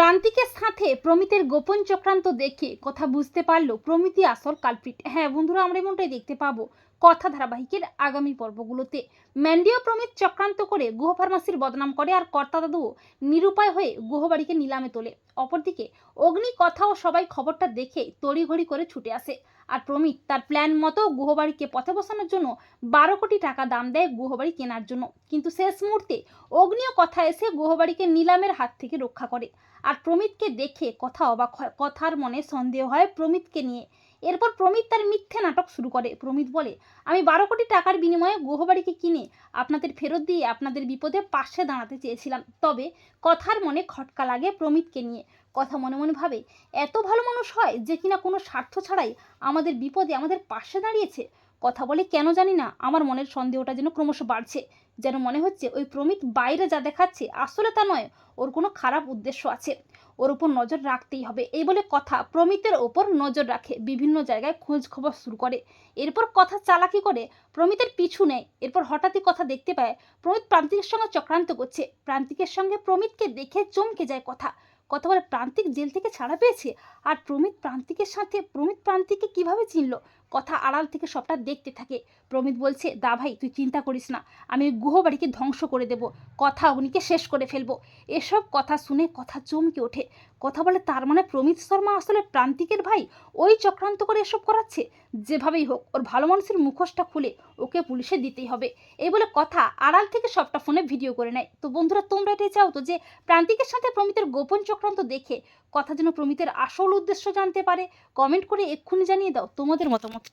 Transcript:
প্রান্তিকের সাথে প্রমিতের গোপন চক্রান্ত দেখে কথা বুঝতে পারল প্রমিতি আসল কালপিট হ্যাঁ বন্ধুরা, আমরা এমনটাই দেখতে পাবো কথা ধারাবাহিকের আগামী পর্বগুলোতে। ম্যান্ডিও প্রমিত চক্রান্ত করে গুহ ফার্মাসির বদনাম করে আর কর্তা দাদুও নিরুপায় হয়ে গুহবাড়িকে নিলামে তোলে। অপরদিকে অগ্নি, কথা ও সবাই খবরটা দেখে তড়িঘড়ি করে ছুটে আসে। আর প্রমিত তার প্ল্যান মতো গুহবাড়িকে পথে বসানোর জন্য বারো কোটি টাকা দাম দেয় গুহবাড়ি কেনার জন্য। কিন্তু শেষ মুহূর্তে অগ্নিও কথা এসে গুহবাড়িকে নিলামের হাত থেকে রক্ষা করে। আর প্রমিতকে দেখে কথা অবাক হয়, কথার মনে সন্দেহ হয় প্রমিতকে নিয়ে। এরপর প্রমিত তার মিথ্যে নাটক শুরু করে। প্রমিত বলে, আমি বারো কোটি টাকার বিনিময়ে গুহবাড়িকে কিনে আপনাদের ফেরত দিয়ে আপনাদের বিপদে পাশে দাঁড়াতে চেয়েছিলাম। তবে কথার মনে খটকা লাগে প্রমিতকে নিয়ে। কথা মনে মনে ভাবে, এত ভালো মানুষ হয় যে কিনা কোনো স্বার্থ ছাড়াই আমাদের বিপদে আমাদের পাশে দাঁড়িয়েছে? কথা বলে কেন জানি না, আমার মনের সন্দেহটা যেন ক্রমশ বাড়ছে। যেন মনে হচ্ছে ওই প্রমিত বাইরে যা দেখাচ্ছে আসলে তা নয়, ওর কোনো খারাপ উদ্দেশ্য আছে। ওর উপর নজর রাখতেই হবে। এই বলে কথা প্রমিতের ওপর নজর রাখে, বিভিন্ন জায়গায় খোঁজ খবর শুরু করে। এরপর কথা চালাকি করে, প্রমিতের পিছু নেয়। এরপর হঠাৎই কথা দেখতে পায়, প্রমিত প্রান্তিকের সঙ্গে চক্রান্ত করছে। প্রান্তিকের সঙ্গে প্রমিতকে দেখে চমকে যায় কথা। কথা বলে, প্রান্তিক জেল থেকে ছাড়া পেয়েছে? আর প্রমিত প্রান্তিকের সাথে, প্রমিত প্রান্তিককে কীভাবে চিনল? কথা আড়াল থেকে সবটা দেখতে থাকে। প্রমিত বলছে, দা ভাই, তুই চিন্তা করিস না, আমি গুহবাড়িকে ধ্বংস করে দেব, কথা অগ্নিকে শেষ করে ফেলব। এসব কথা শুনে কথা চমকে ওঠে। কথা বলে তার মানে প্রমিত শর্মা আসলে প্রান্তিকের ভাই? ওই চক্রান্ত করে এসব করাচ্ছে? যেভাবেই হোক, ওর ভালো মানুষের মুখোশটা খুলে ওকে পুলিশে দিতেই হবে। এই বলে কথা আড়াল থেকে সবটা ফোনে ভিডিও করে নেয়। তো বন্ধুরা, তোমরা এটাই চাও তো যে প্রান্তিকের সাথে প্রমিতের গোপন চক্রান্ত দেখে কথা যেন প্রমিতের আসল উদ্দেশ্য জানতে পারে। কমেন্ট করে এক্ষুনি জানিয়ে দাও তোমাদের মতামত।